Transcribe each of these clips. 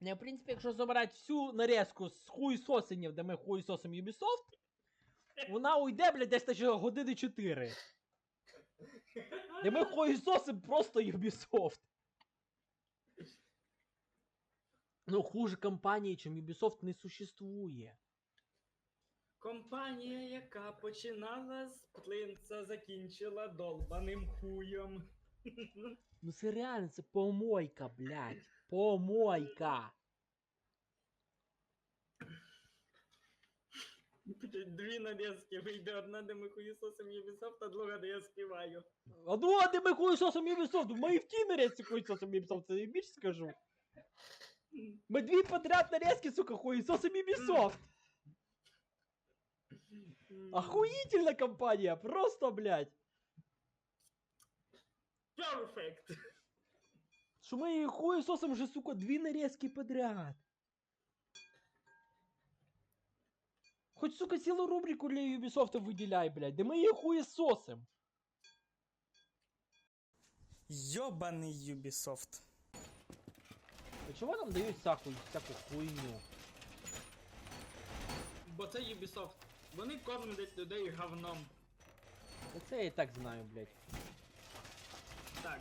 Не, в принципі, якщо забрати всю нарізку з хуйсосенів, де ми хуйсосим Ubisoft, вона уйде, блядь, десь ще години 4. Де ми хуйсосим просто Ubisoft. Ну, хуже компанії, чим Ubisoft, не существує. Компанія, яка починала з плинця, закінчила долбаним хуєм. Ну це реально, це помойка, блядь. Помойка. Дві нарізки вийде одна, де ми хуєсосим Ubisoft, а друга, де я співаю. А ну, а де ми хуйсосом Ubisoft? В моїй в ті нарезці хуйсосом Ubisoft, це я більше скажу. Ми дві подряд нарезки, сука, хуйсосом Ubisoft. Охуительна компанія, просто, блядь. Perfect! Що ми її хуйсосом вже, сука, дві нарезки подряд. Хоч, сука, цілу рубрику для Ubisoft виділяй, блядь, де ми її хуєсосим. Йобаний Ubisoft. А чого нам дають всяку, всяку хуйню? Бо це Ubisoft. Вони кормлять людей говном. Та Це я і так знаю, блядь. Так.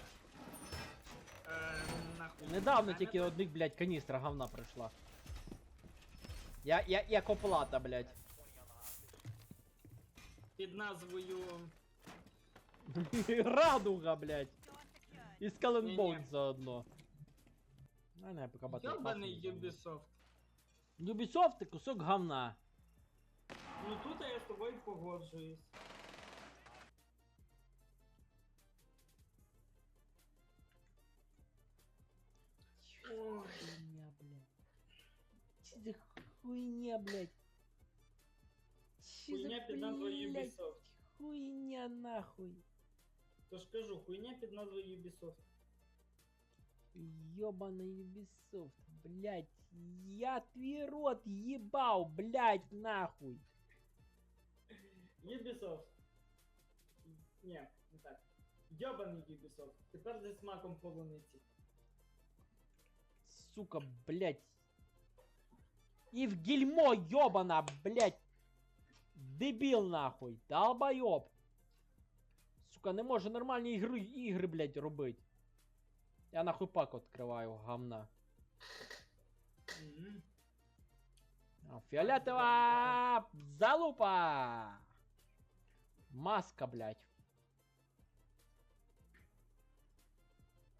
Недавно тільки одних, блядь, каністра говна пройшла. Я, я, як оплата, блядь. Під назвою. Радуга, блядь. І Скаленбоун Ні-ні. заодно. А не, пока батл Йобаний. Ubisoft. Ubisoft ти кусок говна. Ну тут я з тобою погоджуюсь. за хуйня, блядь? Че Хуйня за, під назвою блядь, Ubisoft. хуйня нахуй? Тож кажу, хуйня під назвою Ubisoft. Ёбаный Ubisoft, блядь, я твой рот ебал, блядь, нахуй. Ubisoft. Ні, не так. Йобаний Ubisoft. Тепер зі смаком полуниці. Сука, блядь. И в гельмо ёбана, блядь. Дебил нахуй, долбоёб. Сука, не може нормальні ігри, ігри, блядь, робить. Я нахуй пак відкриваю, гамна. А, Фіолетова залупа! Маска, блядь.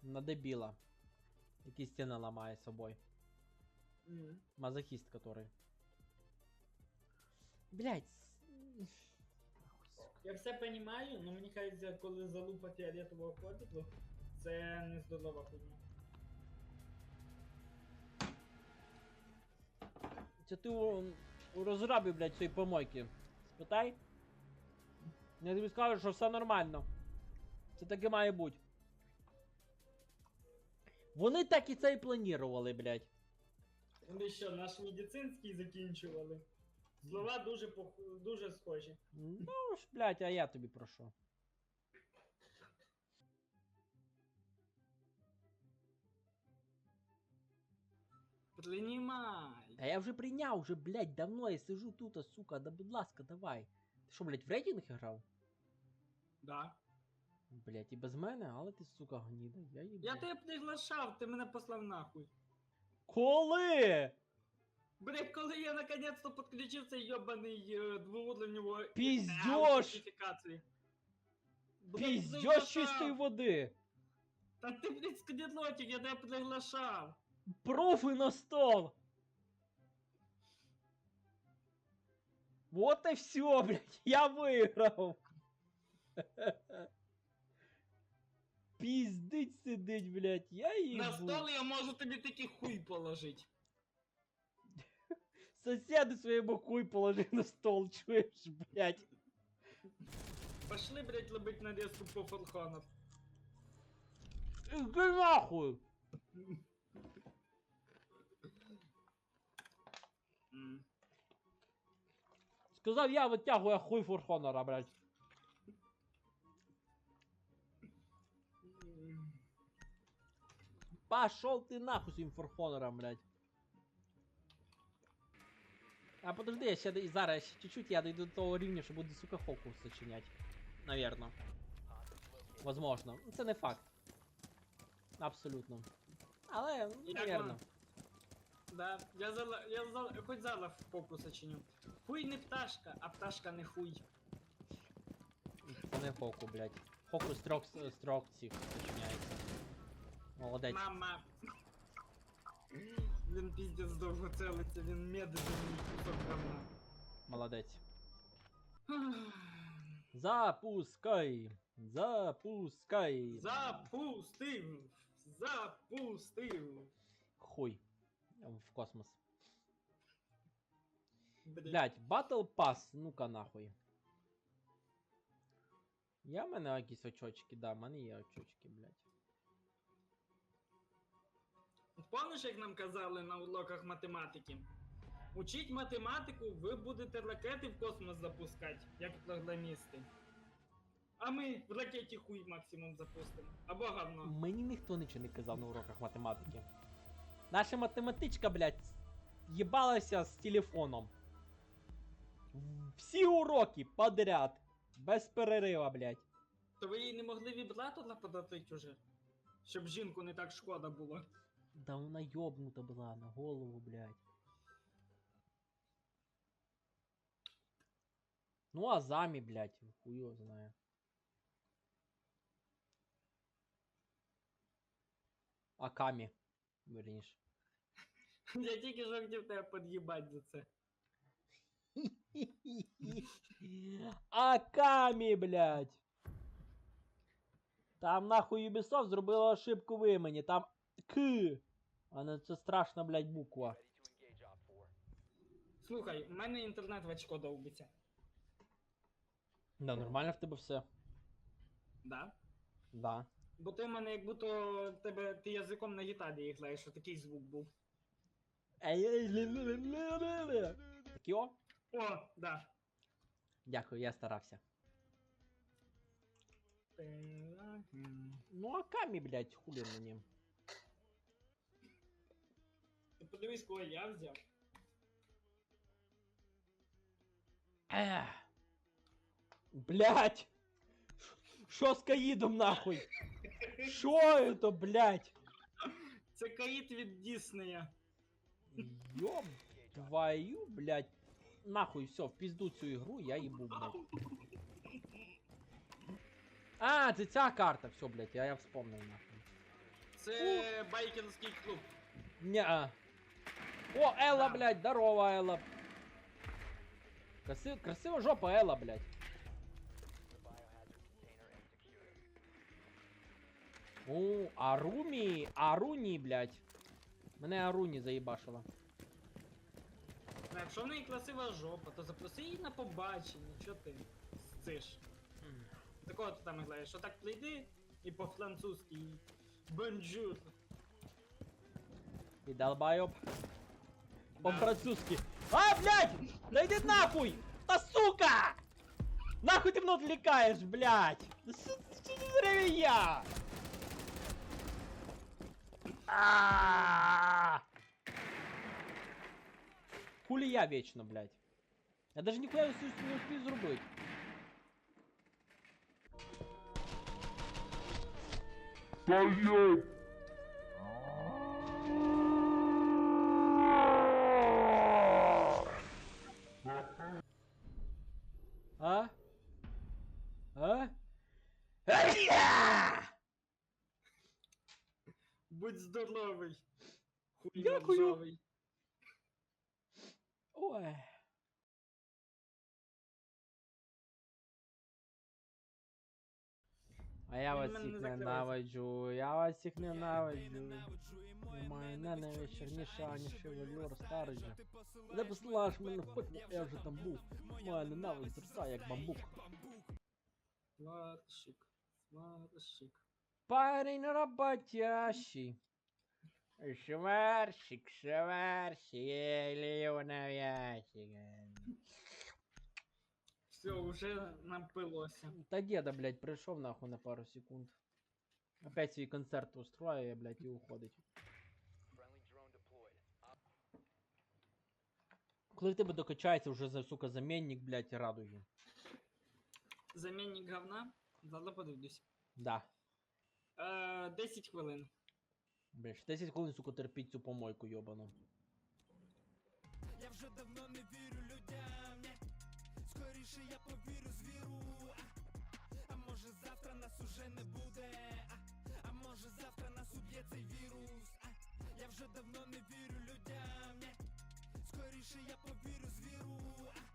На дебила. Який стіни ламає собою. Мгм. Мазохист, который. Блять. Я все розумію, але мені кажеться, коли залупа фіолетового кольору, це не здорова хуйня. Це ти у, у розрабі, блядь, цієї помойки. Спитай. Я тобі скажу, що все нормально. Це так і має бути. Вони так і це і планували, блядь. Вони що, наш медицинський закінчували? Слова дуже пох- дуже схожі. Ну ж, блядь, а я тобі прошу. Приймай! А я вже прийняв, вже, блядь, давно я сижу тут, а, сука, да будь ласка, давай. Ти що, блядь, в рейтинг грав? Да. Блядь, і без мене, але ти, сука, гніда. Я їбу. Я тебе приглашав, ти мене послав нахуй. Коли? Блять, коли я наконец-то підключив цей йобаний е, двоуровневий Піздьош! аутентифікації. Блядь, Піздьош приглашав. чистої води. Та ти, блядь, скадлотик, я тебе приглашав. Профи на стол. Вот и все, блядь, я выиграл. Пиздить сидить, блядь, я їбу. На стол я можу тобі такий хуй положить. Соседу своєму хуй положи на стол, чуєш, блядь. Пошли, блядь, лобить нарезку по фалхонов. Иди нахуй. М. Сказав я витягую хуй фурхонора, блядь. Пошел ты нахуй своим фурхонором, блядь. А подожди, я ще д- зараз чуть-чуть я дойду до того рівня, що буду, сука, фокус сочинять. Навірно. Возможно. Це не факт. Абсолютно. Але, ну, навірно. Да, я зала, я зала, хоч зараз фокус сочиню. Хуй не пташка, а пташка не хуй. Це не хоку, блядь. Хоку з трьох с- з трьох цих. Молодець. Мама. Він піздець довго целиться, він медленний кусок говна. Молодець. Запускай! Запускай! Запустив! Запустив! Хуй. В космос. Блядь. Блять, Battle Pass, ну-ка нахуй. Є в мене якісь очочки, да, в мене є очочки, блять. Помниш, як нам казали на уроках математики? Учіть математику, ви будете ракети в космос запускати, як програмісти. А ми в ракеті хуй максимум запустимо. Або говно. Мені ніхто нічого не казав на уроках математики. Наша математичка, блядь, їбалася з телефоном. Всі уроки подряд. Без перерива, блядь. То ви їй не могли вібратора податить уже? Щоб жінку не так шкода було. Да вона йобнута була на голову, блядь. Ну, а замі, блядь, хуй його знає. Акамі, верніше. Я тільки що хотів тебе під'їбать за це. Акамі, блядь. Там нахуй Ubisoft зробила ошибку в імені. Там К. А не це страшна, блядь, буква. Слухай, у мене інтернет в очко довбиться. Да, нормально в тебе все. Да? Да. Бо ти в мене як будто тебе ти язиком на гітарі граєш, що такий звук був. Такі о? О, да. Дякую, я старався. Ну, Акамі, блядь, хулі мені. Ти подивись, кого я взяв. Ех. Блядь! Що з Каїдом нахуй? Що это, блядь? Це каїт від Діснея. Ёб твою, блядь. Нахуй, все, в пизду цю ігру, я їбу, блядь. А, це ця карта, все, блядь, я, я вспомнив нахуй. Це байкерський клуб. Неа. О, Элла, Да. блядь, здорово, Элла. Красив, красива жопа Элла, блядь. О, Арумі, Аруні, блядь. Мене Аруні заїбашила. Ну, якщо в неї красива жопа, то запроси її на побачення, чо ти сциш? Такого ти там граєш, що так прийди і по-французьки. Бонжур. І долбайоб. По-французски. А, блядь! Да иди нахуй! Да сука! Нахуй ты меня отвлекаешь, блядь! Время я? А! Хули я вечно, блядь? Я даже нихуя не успею зробити. А? Дякую. Ой. А я вас всіх ненавиджу, я вас всіх ненавиджу. Немає ненависть черніша, ніж шевелюр старий. Не послаш мене в пекло, я вже там був. Моя ненависть зроста, як бамбук. Сварщик. Сварщик. Парень работящий. Шварщик, шварщик, ліво ящик. Все, уже напилося. Та деда, блядь, прийшов нахуй на пару секунд. Опять свій концерт устроює, блядь, і уходить. Коли в тебе докачається вже за сука замінник, блядь, радуги. Замінник говна. Зараз подивлюсь. Да. Е, 10 хвилин. Блядь, 10 хвилин, сука, терпіть цю помойку йобану. Я вже давно не вірю людям, скоріше я повірю звіру. А, може завтра нас уже не буде, а може завтра нас уб'є цей вірус. Я вже давно не вірю людям, скоріше я повірю звіру.